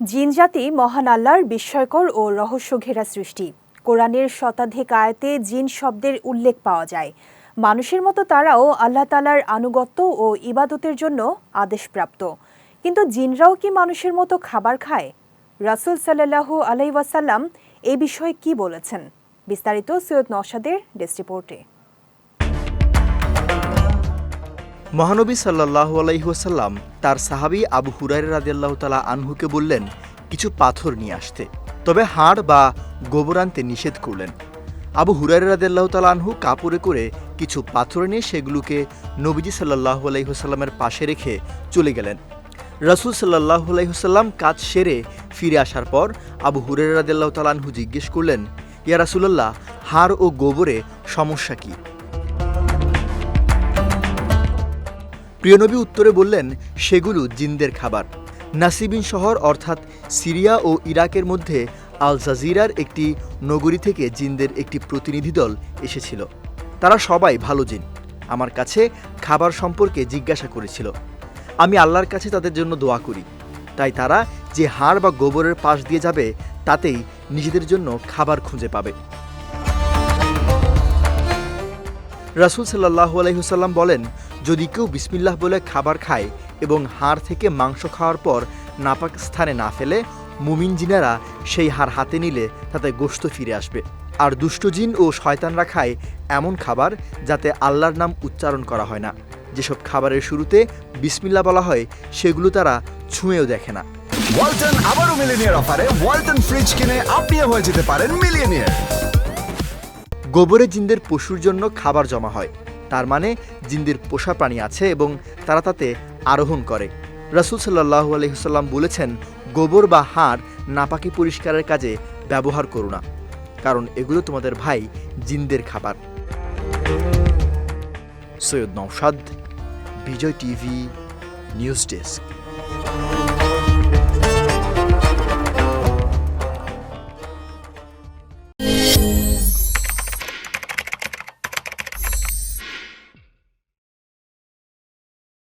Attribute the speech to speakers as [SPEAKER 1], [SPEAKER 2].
[SPEAKER 1] জিনজাতি মহান আল্লাহর বিস্ময়কর ও রহস্য ঘেরা সৃষ্টি। কোরআনের শতাধিক আয়াতে জিন শব্দের উল্লেখ পাওয়া যায়। মানুষের মতো তারাও আল্লাহ তালার আনুগত্য ও ইবাদতের জন্য আদেশপ্রাপ্ত। কিন্তু জিনরাও কি মানুষের মতো খাবার খায়? রাসুল সাল্লাহু আলাই ওয়াসাল্লাম এই বিষয়ে কি বলেছেন? বিস্তারিত সৈয়দ নওশাদের ডেস্ক রিপোর্টে।
[SPEAKER 2] মহানবী সাল্লাহ আলাইসাল্লাম তার সাহাবি আবু হুরাইর রাদিয়াল্লাহ তালা আনহুকে বললেন, কিছু পাথর নিয়ে আসতে। তবে হাড় বা গোবর আনতে নিষেধ করলেন। আবু হুরাইর রাদিয়াল্লাহ তালা আনহু কাপড়ে করে কিছু পাথর নিয়ে সেগুলোকে নবীজি সাল্লাহ আলাইসাল্লামের পাশে রেখে চলে গেলেন। রাসুল সাল্লাহ আলাইসাল্লাম কাজ সেরে ফিরে আসার পর আবু হুরাইর রাদিয়াল্লাহ তালা আনহু জিজ্ঞেস করলেন, ইয়া রাসুলাল্লাহ, হাড় ও গোবরে সমস্যা কী? প্রিয়নবী উত্তরে বললেন, সেগুলো জিনদের খাবার। নাসিবিন শহর, অর্থাৎ সিরিয়া ও ইরাকের মধ্যে আল জাজিরার একটি নগরী থেকে জিনদের একটি প্রতিনিধি দল এসেছিল। তারা সবাই ভালো জিন। আমার কাছে খাবার সম্পর্কে জিজ্ঞাসা করেছিল। আমি আল্লাহর কাছে তাদের জন্য দোয়া করি। তাই তারা যে হাড় বা গোবরের পাশ দিয়ে যাবে, তাতেই নিজেদের জন্য খাবার খুঁজে পাবে। রাসুল সাল্লাহ আলহিহসাল্লাম বলেন যদি কেউ বিসমিল্লাহ বলে খাবার খায় এবং হাড় থেকে মাংস খাওয়ার পর নাপাক স্থানে না ফেলে মুমিন জিনেরা সেই হাড় হাতে নিলে তাতে গোশত ফিরে আসবে। আর দুষ্ট জিন ও শয়তানরা খায় এমন খাবার যাতে আল্লাহর নাম উচ্চারণ করা হয় না। যেসব খাবারের শুরুতে বিসমিল্লা বলা হয় সেগুলো তারা ছুঁয়েও দেখে না।
[SPEAKER 3] ওয়ালটন আবারও মিলিনিয়ার অফারে ওয়ালটন ফ্রিজ কিনে আপনিও হয়ে যেতে পারেন মিলিয়নিয়ার।
[SPEAKER 2] গোবরে জিনদের পশুর জন্য খাবার জমা হয়। তার মানে জিন্দির পোষা প্রাণী আছে এবং তারা তাতে আরোহণ করে। রাসুল সাল্লাহ আলহিহসাল্লাম বলেছেন, গোবর বা হাড় নাপাকি পরিষ্কারের কাজে ব্যবহার করো না, কারণ এগুলো তোমাদের ভাই জিন্দের খাবার। Syed Naushad Bijoy TV, news desk.